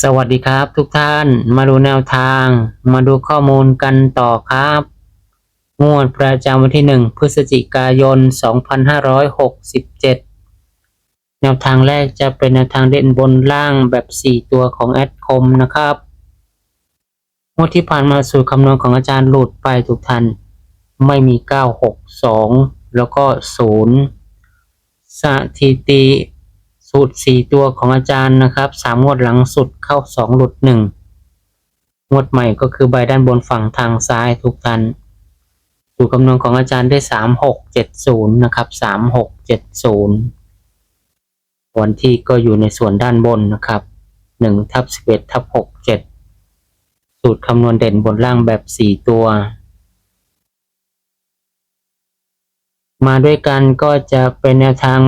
สวัสดีครับทุกท่านมาดูแนวทาง มาดูข้อมูลกันต่อครับงวดประจำวันที่ 1 พฤศจิกายน 2567 แนวทางแรกจะเป็นแนวทางเด่นบนล่างแบบ 4 ตัวของแอดคมนะครับงวดที่ผ่านมาสูตรคำนวณของอาจารย์หลุดไปทุกท่านไม่มี 962 แล้วก็ 0 สถิติ สูตรสี่ตัวของอาจารย์นะครับสามงวดหลังสุดเข้าสองหลุดหนึ่งงวดใหม่ก็คือใบด้านบนฝั่งทางซ้ายทุกท่านสูตรคำนวณของอาจารย์ได้สามหกเจ็ดศูนย์นะครับสามหกเจ็ดศูนย์วันที่ก็อยู่ในส่วนด้านบนนะครับหนึ่งทับสิบเอ็ดทับหกเจ็ดสูตรคำนวณเด่นบนล่างแบบสี่ตัวมาด้วยกันก็จะเป็นแนวทาง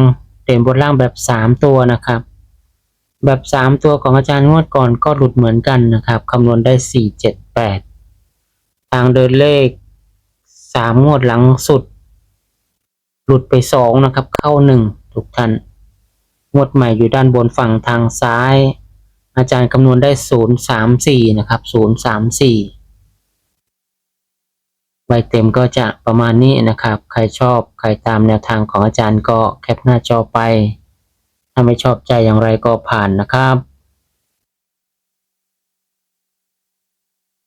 เด่นบนล่างแบบสามตัวนะครับ แบบสามตัวของอาจารย์งวดก่อนก็หลุดเหมือนกันนะครับคำนวณได้สี่เจ็ดแปดทางเดินเลขสามงวดหลังสุด หลุดไปสองนะครับ เข้าหนึ่งทุกท่านงวดใหม่อยู่ด้านบนฝั่งทางซ้าย อาจารย์คำนวณได้ศูนย์สามสี่นะครับศูนย์สามสี่ ใบเต็มก็จะประมาณนี้นะครับ ใครชอบใครตามแนวทางของอาจารย์ก็แคปหน้าจอไป ถ้าไม่ชอบใจอย่างไรก็ผ่านนะครับ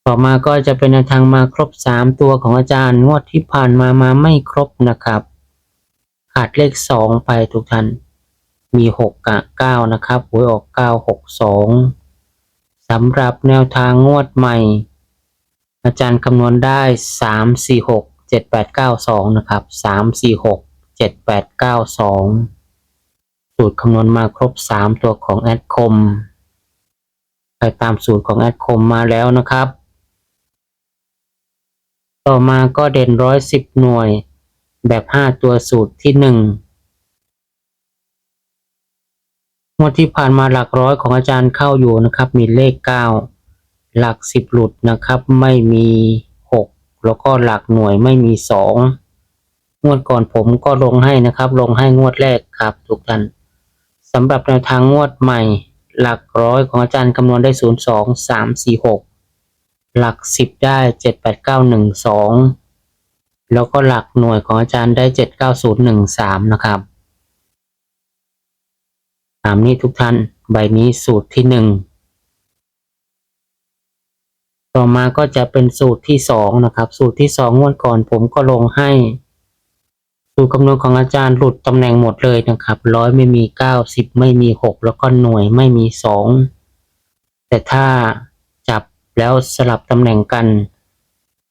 ต่อมาก็จะเป็นแนวทางมาครบ 3 ตัวของอาจารย์งวดที่ผ่านมามาไม่ครบนะครับขาดเลข 2 ไปทุกท่านมี 6 กับ 9 นะครับหวยออก 962สำหรับแนวทางงวดใหม่ อาจารย์คำนวณได้สามสี่หกเจ็ดแปดเก้าสองนะครับสามสี่หกเจ็ดแปดเก้าสองสูตรคำนวณมาครบสามตัวของแอดคมไปตามสูตรของแอดคมมาแล้วนะครับ ต่อมาก็เด่นร้อยสิบหน่วยแบบห้าตัวสูตรที่หนึ่งงวดที่ผ่านมาหลักร้อยของอาจารย์เข้าอยู่นะครับ มีเลขเก้า หลักสิบหลุดนะครับ ไม่มีหกแล้วก็หลักหน่วยไม่มีสองงวดก่อนผมก็ลงให้นะครับ ลงให้งวดแรกครับทุกท่านสำหรับแนวทางงวดใหม่ หลักร้อยของอาจารย์คำนวณได้ศูนย์สองสามสี่หกหลักสิบได้เจ็ดแปดเก้าหนึ่งสองแล้วก็หลักหน่วยของอาจารย์ได้เจ็ดเก้าศูนย์หนึ่งสามนะครับตามนี้ทุกท่าน ใบนี้สูตรที่หนึ่ง ต่อมาก็จะเป็นสูตรที่สองนะครับ สูตรที่สองงวดก่อนผมก็ลงให้ สูตรคำนวณของอาจารย์หลุดตำแหน่งหมดเลยนะครับร้อยไม่มีเก้าสิบไม่มีหกแล้วก็หน่วยไม่มีสองแต่ถ้าจับแล้วสลับตำแหน่งกัน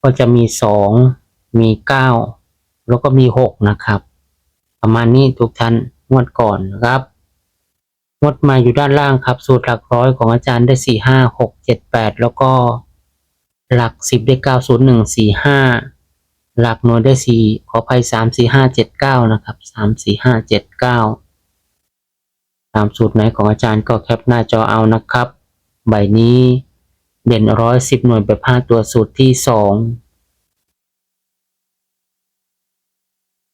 ก็จะมีสองมีเก้าแล้วก็มีหกนะครับ ประมาณนี้ทุกท่านงวดก่อนนะครับงวดมาอยู่ด้านล่างครับ สูตรหลักร้อยของอาจารย์ได้สี่ห้าหกเจ็ดแปดแล้วก็ หลักสิบได้เก้าศูนย์หนึ่งสี่ห้าหลักหน่วยได้สี่ขออภัยสามสี่ห้าเจ็ดเก้านะครับสามสี่ห้าเจ็ดเก้าตามสูตรไหนของอาจารย์ก็แคปหน้าจอเอานะครับ ใบนี้เด่นร้อยสิบหน่วยแบบห้าตัวสูตรที่สอง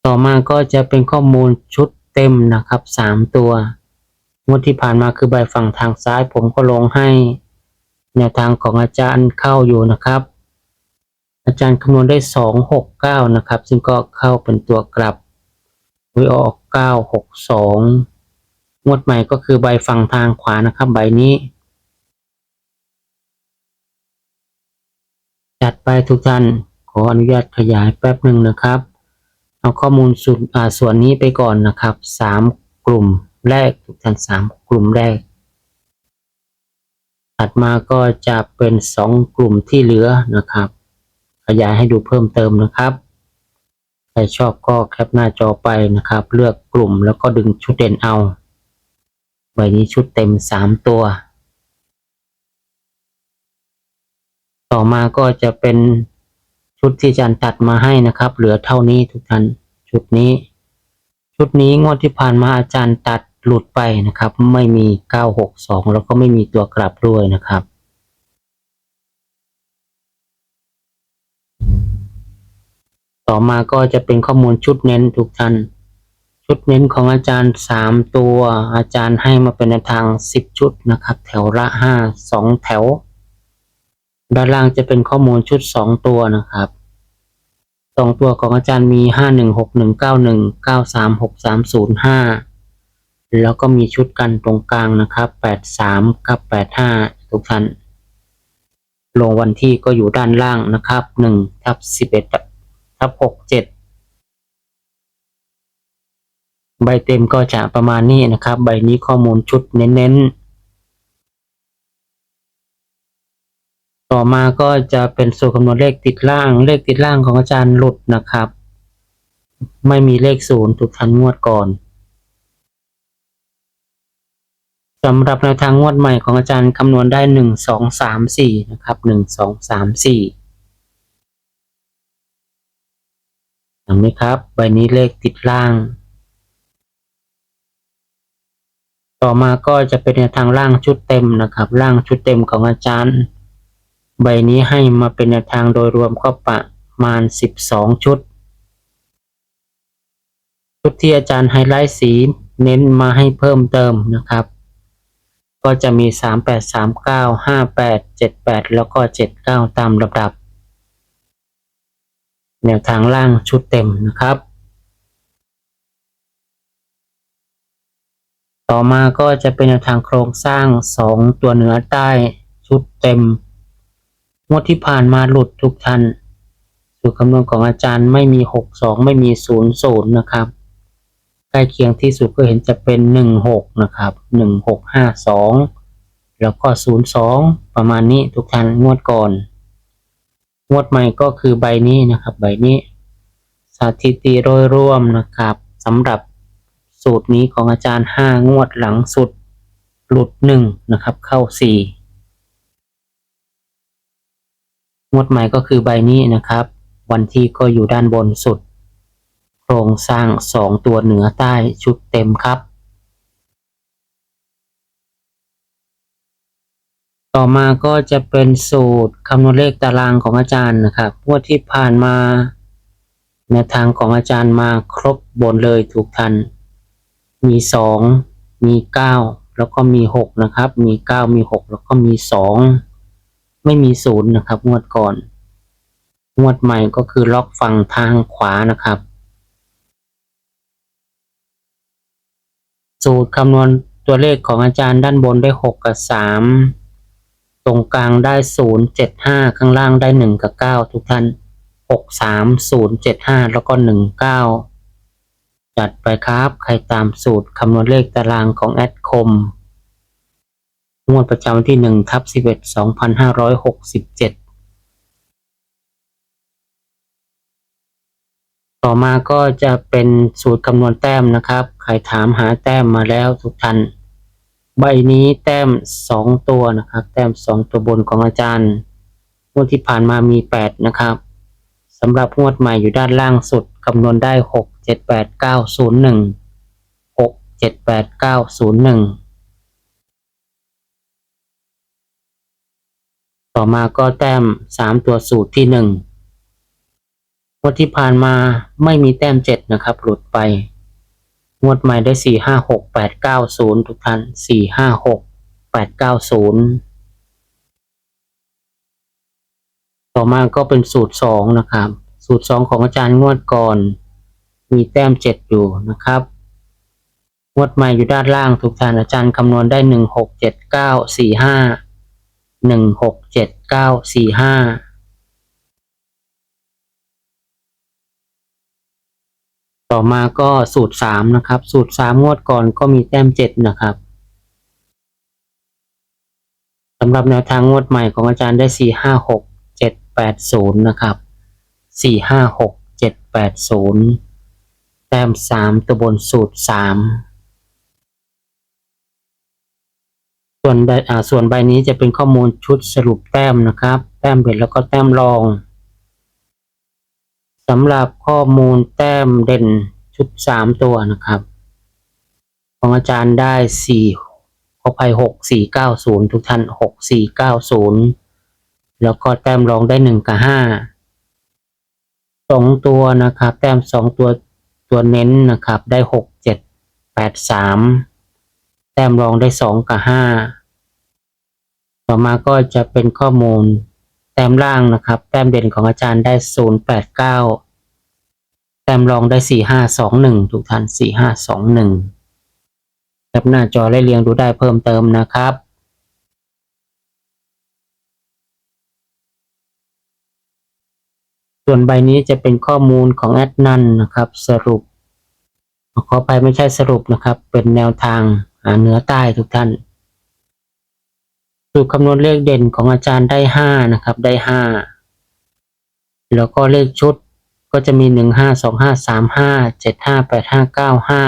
ต่อมาก็จะเป็นข้อมูลชุดเต็มนะครับสามตัวงวดที่ผ่านมาคือใบฝั่งทางซ้ายผมก็ลงให้ แนวทางของอาจารย์เข้าอยู่นะครับ อาจารย์คำนวณได้สองหกเก้านะครับ ซึ่งก็เข้าเป็นตัวกลับวิออกเก้าหกสองงวดใหม่ก็คือใบฝั่งทางขวานะครับใบนี้ จัดไปทุกท่านขออนุญาตขยายแป๊บหนึ่งนะครับ เอาข้อมูลส่วนอ่าส่วนนี้ไปก่อนนะครับสามกลุ่มแรกทุกท่านสามกลุ่มแรก ถัดมาก็จะเป็น 2 กลุ่มที่เหลือนะครับขยายให้ดูเพิ่มเติมนะครับใครชอบก็แคปหน้าจอไปนะครับ เลือกกลุ่มแล้วก็ดึงชุดเด่นเอาใบนี้ชุดเต็ม 3 ตัว ต่อมาก็จะเป็นชุดที่อาจารย์ตัดมาให้นะครับ เหลือเท่านี้ทุกท่านชุดนี้ ชุดนี้งวดที่ผ่านมาอาจารย์ตัด หลุดไปนะครับ ไม่มี 962 แล้วก็ไม่มีตัวกลับด้วยนะครับ ต่อมาก็จะเป็นข้อมูลชุดเน้นทุกท่านชุดเน้นของอาจารย์ 3 ตัว อาจารย์ให้มาเป็นทาง 10 ชุดนะครับ แถวละ 5 2 แถว ด้านล่างจะเป็นข้อมูลชุด 2 ตัวนะครับสองตัวของอาจารย์มี 516191 936305 แล้วก็มีชุดกันตรงกลางนะครับ83กับ85ทุกท่าน ลงวันที่ก็อยู่ด้านล่างนะครับ1ทับ11ทับ67ใบเต็มก็จะประมาณนี้นะครับ ใบนี้ข้อมูลชุดเน้นๆ ต่อมาก็จะเป็นสูตรคำนวณเลขติดล่าง เลขติดล่างของอาจารย์หลุดนะครับ ไม่มีเลขศูนย์ทุกทันงวดก่อน สำหรับแนวทางงวดใหม่ของอาจารย์คำนวณได้หนึ่งสองสามสี่นะครับหนึ่งสองสามสี่เห็นไหมครับ ใบนี้เลขติดล่าง ต่อมาก็จะเป็นแนวทางล่างชุดเต็มนะครับล่างชุดเต็มของอาจารย์ ใบนี้ให้มาเป็นแนวทางโดยรวมก็ประมาณ 12 ชุด ชุดที่อาจารย์ไฮไลท์สีเน้นมาให้เพิ่มเติมนะครับ ก็จะมี 38 39 58 78 แล้วก็ 79 ตามลำดับ แนวทางล่างชุดเต็มนะครับ ต่อมาก็จะเป็นแนวทางโครงสร้าง 2 ตัวเหนือใต้ชุดเต็มงวดที่ผ่านมาหลุดทุกท่านสูตรคำนวณของอาจารย์ไม่มี 62 ไม่มี 00 นะครับ ล้เคียงที่สุดก็เห็นจะเป็น 16 นะครับ 1652 แล้วก็ 02 ประมาณนี้ทุกท่านงวดก่อน งวดใหม่ก็คือใบนี้นะครับ ใบนี้สถิติโดยรวมนะครับสำหรับสูตรนี้ของอาจารย์ 5 งวดหลังสุดหลุด 1 นะครับ เข้า 4 งวดใหม่ก็คือใบนี้นะครับ วันที่ก็อยู่ด้านบนสุด โครงสร้าง2ตัวเหนือใต้ชุดเต็มครับ ต่อมาก็จะเป็นสูตรคำนวณเลขตารางของอาจารย์นะครับงวดที่ผ่านมาแนวทางของอาจารย์มาครบบนเลยถูกทัน มี 2 มี 9 แล้วก็มี 6 นะครับ มี 9 มี 6 แล้วก็มี 2 ไม่มีศูนย์นะครับ งวดก่อน งวดใหม่ก็คือล็อกฝั่งทางขวานะครับ สูตรคำนวณตัวเลขของอาจารย์ด้านบนได้ 6 กับ 3 ตรงกลางได้ 0 7 5 ข้างล่างได้ 1 กับ 9 ทุกท่าน 6 3 0 7 5 แล้วก็ 1 9 จัดไปครับ ใครตามสูตรคำนวณเลขตารางของแอดคมงวดประจำวันที่1ทับ11 2567 ต่อมาก็จะเป็นสูตรคำนวณแต้มนะครับ ใครถามหาแต้มมาแล้วทุกท่านใบนี้แต้ม 2 ตัวนะครับ แต้ม 2 ตัวบนของอาจารย์งวดที่ผ่านมามี 8 นะครับสำหรับงวดใหม่อยู่ด้านล่างสุดคำนวณได้ 6 7 8 9 0 1 6 7 8 9 0 1 ต่อมาก็แต้ม 3 ตัวสูตรที่1ง ดที่ผ่านมาไม่มีแต้มเจ็ดนะครับ หลุดไป งวดใหม่ได้สี่ห้าหกแปดเก้าศูนย์ทุกท่านสี่ห้าหกแปดเก้าศูนย์ต่อมาก็เป็นสูตรสองนะครับ สูตรสองของอาจารย์งวดก่อน มีแต้มเจ็ดอยู่นะครับ งวดใหม่อยู่ด้านล่างทุกท่านอาจารย์คำนวณได้หนึ่งหกเจ็ดเก้าสี่ห้าหนึ่งหกเจ็ดเก้าสี่ห้า ต่อมาก็สูตร3นะครับ สูตร3งวดก่อนก็มีแต้ม7นะครับสำหรับแนวทางงวดใหม่ของอาจารย์ได้4 5 6 7 8 0นย์นะครับ4 5 6 7 8 0แต้ม3ตัวบนสูตร3ส่วนใบส่วนใบนี้จะเป็นข้อมูลชุดสรุปแต้มนะครับ แต้มเด่นแล้วก็แต้มรอง สำหรับข้อมูลแต้มเด่นชุดสามตัวนะครับ ของอาจารย์ได้สี่ขอภัยหกสี่เก้าศูนย์ทุกท่านหกสี่เก้าศูนย์แล้วก็แต้มรองได้หนึ่งกับห้าสองตัวนะครับ แต้มสองตัวตัวเน้นนะครับได้หกเจ็ดแปดสามแต้มรองได้สองกับห้าต่อมาก็จะเป็นข้อมูล แต้มล่างนะครับ แต้มเด่นของอาจารย์ได้ศูนย์แปดเก้าแต้มรองได้สี่ห้าสองหนึ่งทุกท่านสี่ห้าสองหนึ่งแคปหน้าจอได้เรียงดูได้เพิ่มเติมนะครับส่วนใบนี้จะเป็นข้อมูลของแอดนันนะครับ สรุป ขอไปไม่ใช่สรุปนะครับ เป็นแนวทางหาเหนือใต้ทุกท่าน สูตรคำนวณเลขเด่นของอาจารย์ได้ห้านะครับ ได้ห้าแล้วก็เลขชุดก็จะมีหนึ่งห้าสองห้าสามห้าเจ็ดห้าแปดห้าเก้าห้า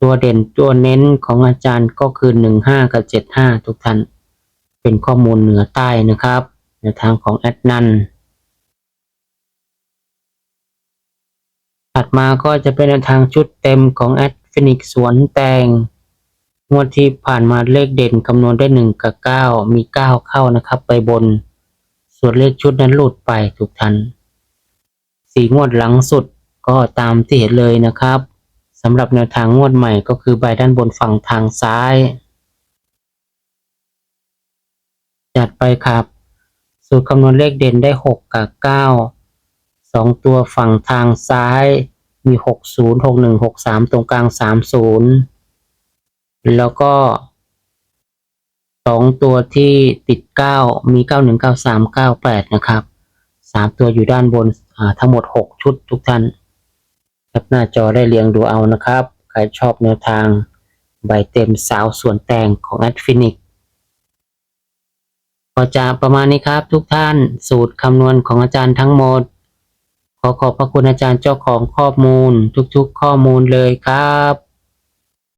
ตัวเด่นตัวเน้นของอาจารย์ก็คือหนึ่งห้ากับเจ็ดห้าทุกท่านเป็นข้อมูลเหนือใต้นะครับในทางของแอดนันถัดมาก็จะเป็นแนทางชุดเต็มของแอดฟินิกสวนแตง งวดที่ผ่านมาเลขเด่นคำนวณได้หนึ่งกับเก้ามีเก้าเข้านะครับ ไปบน ส่วนเลขชุดนั้นหลุดไปทุกท่านสี่งวดหลังสุดก็ตามที่เห็นเลยนะครับสำหรับแนวทางงวดใหม่ก็คือใบด้านบนฝั่งทางซ้าย จัดไปครับสูตรคำนวณเลขเด่นได้หกกับเก้าสองตัวฝั่งทางซ้ายมีหกศูนย์หกหนึ่งหกสามตรงกลางสามศูนย์ แล้วก็สองตัวที่ติดเก้ามีเก้าหนึ่งเก้าสามเก้าแปดนะครับสามตัวอยู่ด้านบนอ่าทั้งหมดหกชุดทุกท่านแคปหน้าจอได้เรียงดูเอานะครับ ใครชอบแนวทางใบเต็มสาวส่วนแต่งของแอดฟินิกก็จะประมาณนี้ครับทุกท่านสูตรคำนวณของอาจารย์ทั้งหมด ขอขอบพระคุณอาจารย์เจ้าของข้อมูลทุกๆข้อมูลเลยครับ